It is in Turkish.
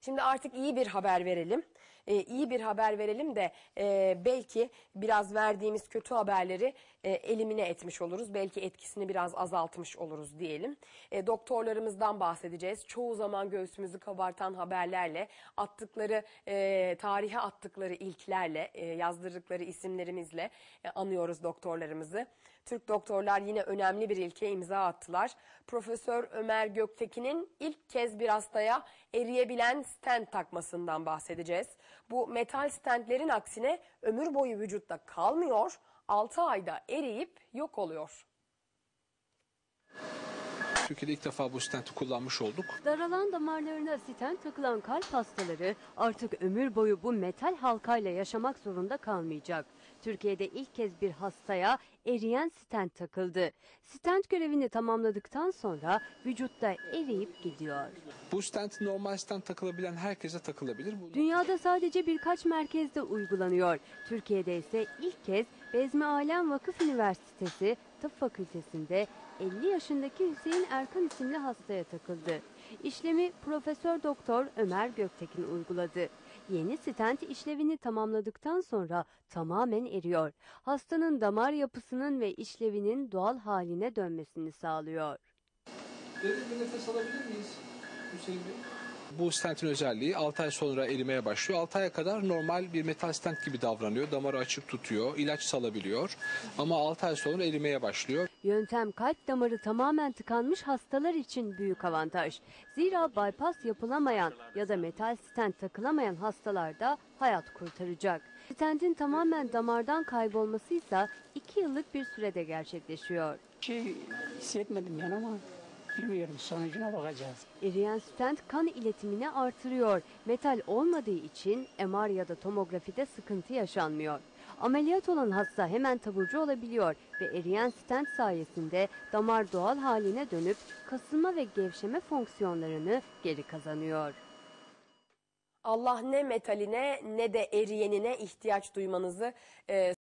Şimdi artık iyi bir haber verelim. Ee, iyi bir haber verelim de e, belki biraz verdiğimiz kötü haberleri e, elimine etmiş oluruz. Belki etkisini biraz azaltmış oluruz diyelim. E, doktorlarımızdan bahsedeceğiz. Çoğu zaman göğsümüzü kabartan haberlerle, attıkları e, tarihe attıkları ilklerle, e, yazdırdıkları isimlerimizle e, anıyoruz doktorlarımızı. Türk doktorlar yine önemli bir ilke imza attılar. Profesör Ömer Göktekin'in ilk kez bir hastaya eriyebilen stent takmasından bahsedeceğiz. Bu metal stentlerin aksine ömür boyu vücutta kalmıyor, 6 ayda eriyip yok oluyor. Türkiye'de ilk defa bu stenti kullanmış olduk. Daralan damarlarına stent takılan kalp hastaları artık ömür boyu bu metal halkayla yaşamak zorunda kalmayacak. Türkiye'de ilk kez bir hastaya eriyen stent takıldı. Stent görevini tamamladıktan sonra vücutta eriyip gidiyor. Bu stent normal stent takılabilen herkese takılabilir. Dünyada sadece birkaç merkezde uygulanıyor. Türkiye'de ise ilk kez Bezmi Alem Vakıf Üniversitesi Tıp Fakültesinde 50 yaşındaki Hüseyin Erkan isimli hastaya takıldı. İşlemi Profesör Doktor Ömer Göktekin uyguladı. Yeni stent işlevini tamamladıktan sonra tamamen eriyor. Hastanın damar yapısının ve işlevinin doğal haline dönmesini sağlıyor. Derin bir nefes alabilir miyiz Hüseyin Bey? Bu stentin özelliği 6 ay sonra erimeye başlıyor. 6 aya kadar normal bir metal stent gibi davranıyor. Damarı açık tutuyor, ilaç salabiliyor. Ama 6 ay sonra erimeye başlıyor. Yöntem kalp damarı tamamen tıkanmış hastalar için büyük avantaj. Zira bypass yapılamayan ya da metal stent takılamayan hastalarda hayat kurtaracak. Stentin tamamen damardan kaybolması ise 2 yıllık bir sürede gerçekleşiyor. şey hissetmedim yani ama bilmiyorum sonucuna bakacağız. Eriyen stent kan iletimini artırıyor. Metal olmadığı için MR ya da tomografide sıkıntı yaşanmıyor. Ameliyat olan hasta hemen taburcu olabiliyor ve eriyen stent sayesinde damar doğal haline dönüp kasılma ve gevşeme fonksiyonlarını geri kazanıyor. Allah ne metaline ne de eriyenine ihtiyaç duymanızı e,